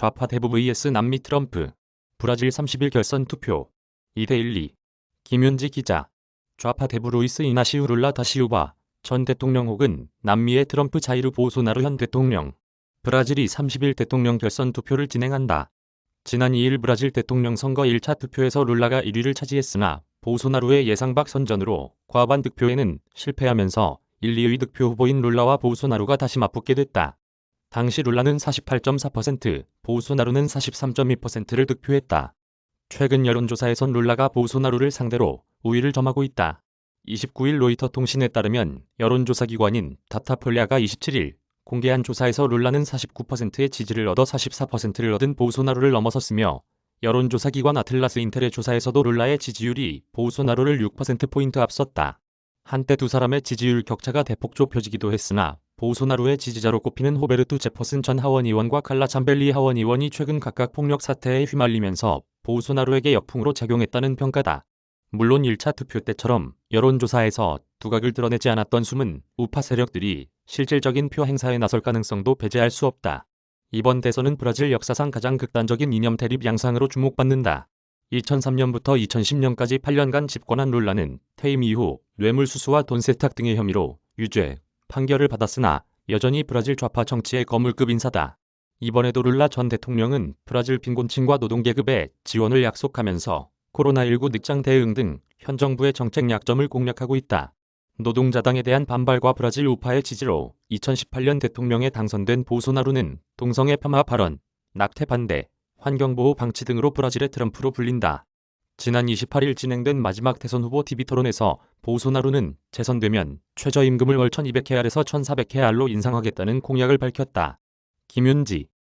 좌파 대부 vs 남미 트럼프. 브라질 30일 결선 투표. 2대1리. 김윤지 기자. 좌파 대부 루이스 이나시우 룰라 다시우바 전 대통령 혹은 남미의 트럼프 자이르 보소나루 현 대통령. 브라질이 30일 대통령 결선 투표를 진행한다. 지난 2일 브라질 대통령 선거 1차 투표에서 룰라가 1위를 차지했으나 보소나루의 예상 밖 선전으로 과반 득표에는 실패하면서 1, 2위 득표 후보인 룰라와 보소나루가 다시 맞붙게 됐다. 당시 룰라는 48.4%, 보소나루는 43.2%를 득표했다. 최근 여론조사에선 룰라가 보소나루를 상대로 우위를 점하고 있다. 29일 로이터 통신에 따르면 여론조사 기관인 다타폴리아가 27일 공개한 조사에서 룰라는 49%의 지지를 얻어 44%를 얻은 보소나루를 넘어섰으며 여론조사 기관 아틀라스 인텔의 조사에서도 룰라의 지지율이 보소나루를 6%포인트 앞섰다. 한때 두 사람의 지지율 격차가 대폭 좁혀지기도 했으나 보소나루의 지지자로 꼽히는 호베르투 제퍼슨 전 하원의원과 칼라 잠벨리 하원의원이 최근 각각 폭력 사태에 휘말리면서 보소나루에게 역풍으로 작용했다는 평가다. 물론 1차 투표 때처럼 여론조사에서 두각을 드러내지 않았던 숨은 우파 세력들이 실질적인 표 행사에 나설 가능성도 배제할 수 없다. 이번 대선은 브라질 역사상 가장 극단적인 이념 대립 양상으로 주목받는다. 2003년부터 2010년까지 8년간 집권한 룰라는 퇴임 이후 뇌물수수와 돈 세탁 등의 혐의로 유죄, 판결을 받았으나 여전히 브라질 좌파 정치의 거물급 인사다. 이번에도 룰라 전 대통령은 브라질 빈곤층과 노동계급에 지원을 약속하면서 코로나19 늑장 대응 등 현 정부의 정책 약점을 공략하고 있다. 노동자당에 대한 반발과 브라질 우파의 지지로 2018년 대통령에 당선된 보소나루는 동성애 폄하 발언, 낙태 반대, 환경보호 방치 등으로 브라질의 트럼프로 불린다. 지난 28일 진행된 마지막 대선 후보 TV 토론에서 보소나루는 재선되면 최저임금을 월 1200헤알에서 1400헤알로 인상하겠다는 공약을 밝혔다. 김윤지